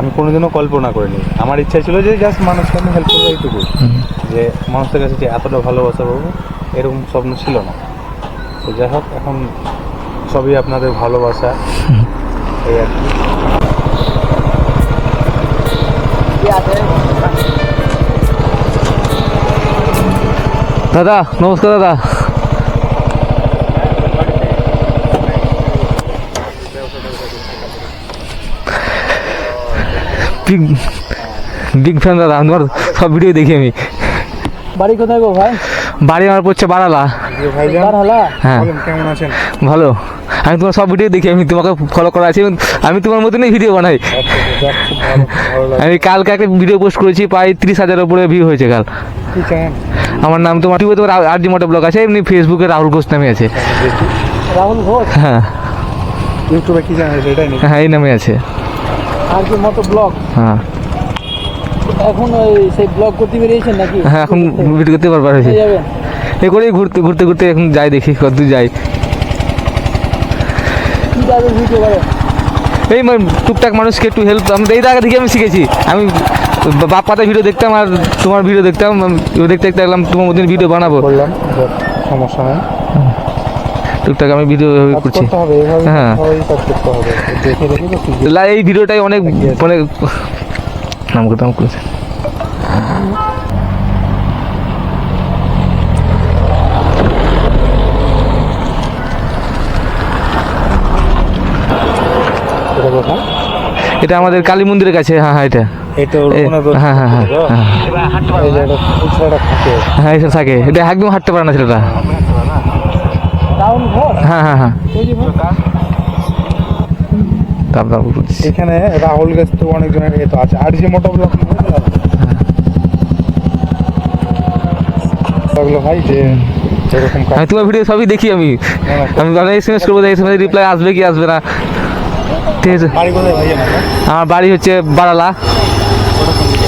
আমি কোনোদিনও কল্পনা করিনি। আমার ইচ্ছা ছিল যে জাস্ট মানুষকে আমি হেল্প করব এইটুকু। যে মানুষের কাছে যে এতটা ভালোবাসা পাবো এরকম স্বপ্ন ছিল না। তো যাই হোক এখন সবই আপনাদের ভালোবাসা। এই আর কি। দাদা নমস্কার দাদা। বিগ বিগ ফ্যান দাদা আমি তোমার সব ভিডিও দেখি আমি। বাড়ি কোথায় গো ভাই? বাড়ি আমার পড়ছে বাড়ালা হ্যাঁ। কেমন আছেন? ভালো। আমি তোমার সব ভিডিও দেখি আমি তোমাকে ফলো করা আছি এবং আমি তোমার মতনই ভিডিও বানাই। আমি কালকে একটা ভিডিও পোস্ট করেছি প্রায় তিরিশ হাজারের উপরে ভিউ হয়েছে কাল। আমার নাম তোমার ইউটিউবে তোমার আর জি মোটর ব্লগ আছে এমনি ফেসবুকে রাহুল ঘোষ নামে আছে। রাহুল ঘোষ? হ্যাঁ। ইউটিউবে কি নেই হ্যাঁ এই নামে আছে। আর কি মতো ব্লগ হ্যাঁ। এখন ওই সেই ব্লগ করতে বেরিয়েছেন নাকি? হ্যাঁ এখন ভিডিও করতে পারবার হয়েছে। এ করেই ঘুরতে ঘুরতে ঘুরতে এখন যাই দেখি কতদূর যাই। এই মানে টুকটাক মানুষকে একটু হেল্প আমি এই জায়গা থেকে আমি শিখেছি। আমি বাপ পাতা ভিডিও দেখতাম আর তোমার ভিডিও দেখতাম দেখতে দেখতে দেখলাম তোমার মতন ভিডিও বানাবো। বললাম সমস্যা নেই। টুকটাক আমি ভিডিও কাজ করছি। এভাবে হ্যাঁ। এই ভিডিওটাই অনেক মানে নাম করতাম করেছে। এটা আমাদের কালী মন্দিরের কাছে হ্যাঁ হ্যাঁ এটা। হ্যাঁ, হ্যাঁ, হ্যাঁ, থাকে। হ্যাঁ। থাকে। এটা একদম হাঁটতে পারে না ছেলেটা। হ্যাঁ হ্যাঁ হ্যাঁ। এখানে রাহুল গাছ তো অনেকজনের এ তো আছে। আর যে মোটা ব্লক লাগল ভাই যে আমি তোমার ভিডিও সবই দেখি আমি। করব রিপ্লাই আসবে কি আসবে না? ঠিক আছে। বাড়ি আমার? আমার বাড়ি হচ্ছে বাড়ালা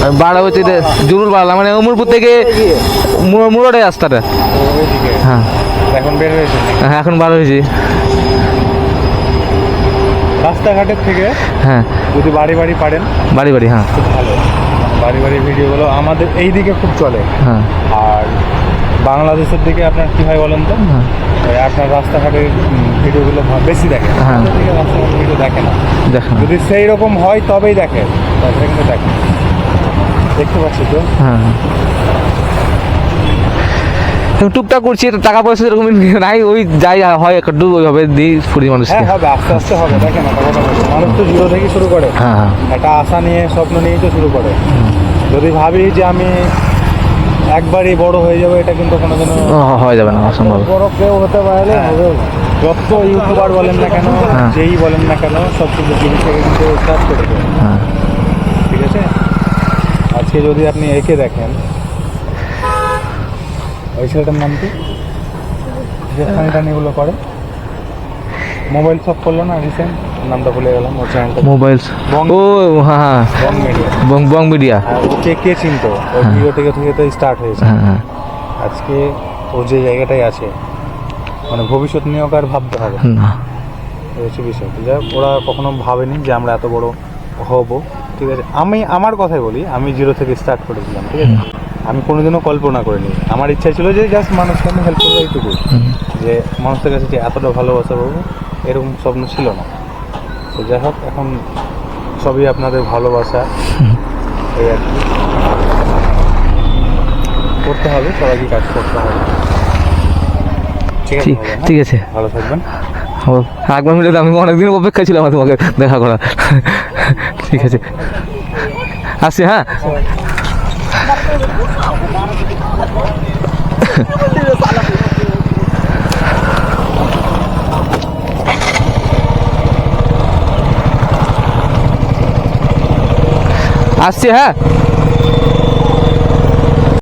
আর বাড়া হচ্ছে জরুর বাড়ালা মানে অমরপুর থেকে মুরাডে রাস্তাটা। হ্যাঁ। এখন বের হয়েছে? হ্যাঁ এখন বার হয়েছি। রাস্তাঘাটের থেকে হ্যাঁ। যদি বাড়ি বাড়ি পারেন বাড়ি বাড়ি হ্যাঁ। খুব ভালো। বাড়ি বাড়ি ভিডিওগুলো আমাদের এই দিকে খুব চলে। হ্যাঁ। আর বাংলাদেশের দিকে আপনার কি হয় বলেন তো? হ্যাঁ। আপনার রাস্তাঘাটের ভিডিওগুলো বেশি দেখে। হ্যাঁ। রাস্তাঘাটের ভিডিও দেখে না। দেখেন যদি সেই রকম হয় তবেই দেখে। কিন্তু দেখে দেখতে পাচ্ছি তো? হ্যাঁ এখন টুকটাক করছি টাকা পয়সা এরকম নাই ওই যাই হয় একটু ওইভাবে দিই ফুরি মানুষকে। হ্যাঁ হবে আস্তে আস্তে হবে দেখে না কথা বলছি। মানুষ তো জিরো থেকে শুরু করে। হ্যাঁ হ্যাঁ। একটা আশা নিয়ে স্বপ্ন নিয়েই তো শুরু করে। যদি ভাবি যে আমি একবারই বড় হয়ে যাব এটা কিন্তু কোনোদিনও ও, হয়ে যাবে না অসম্ভব। বড় কেউ হতে পারলে হ্যাঁ। যত ইউটিউবার বলেন না কেন হ্যাঁ। যেই বলেন না কেন সব কিছু জিনিস থেকে কিন্তু স্টার্ট করে দেবে হ্যাঁ। ঠিক আছে? আজকে যদি আপনি একে দেখেন ওই ছেলেটার নাম কি? যে টানিগুলো করে। মোবাইল সব করল না রিসেন্ট নামটা ভুলে গেলাম ওর চ্যানেলটা মোবাইলস বং- ও হ্যাঁ হ্যাঁ। বং মিডিয়া বং বং মিডিয়া আর ওকে কে চিনতো? ওর ভিডিও থেকে থেকে তো স্টার্ট হয়েছে। হ্যাঁ হ্যাঁ। আজকে ও যে জায়গাটায় আছে মানে ভবিষ্যৎ নিয়েও আর ভাবতে হবে। না। হচ্ছে বিষয়। যাই ওরা কখনো ভাবেনি যে আমরা এত বড় হব। ঠিক আছে আমি আমার কথাই বলি আমি জিরো থেকে স্টার্ট করেছিলাম ঠিক আছে? আমি কোনোদিনও কল্পনা করিনি। আমার ইচ্ছা ছিল যে জাস্ট মানুষকে আমি হেল্প করব এইটুকু। যে মানুষের কাছে যে এতটা ভালোবাসা পাবো এরকম স্বপ্ন ছিল না। তো যাই হোক এখন সবই আপনাদের ভালোবাসা। এই আর কি। করতে হবে সবাইকে কাজ করতে হবে। ঠিক আছে হ্যাঁ? ভালো থাকবেন। একবার মিলে তো আমি অনেকদিন অপেক্ষা ছিলাম তোমাকে দেখা করার। ঠিক আছে। আসছি হ্যাঁ? আসছি হ্যাঁ?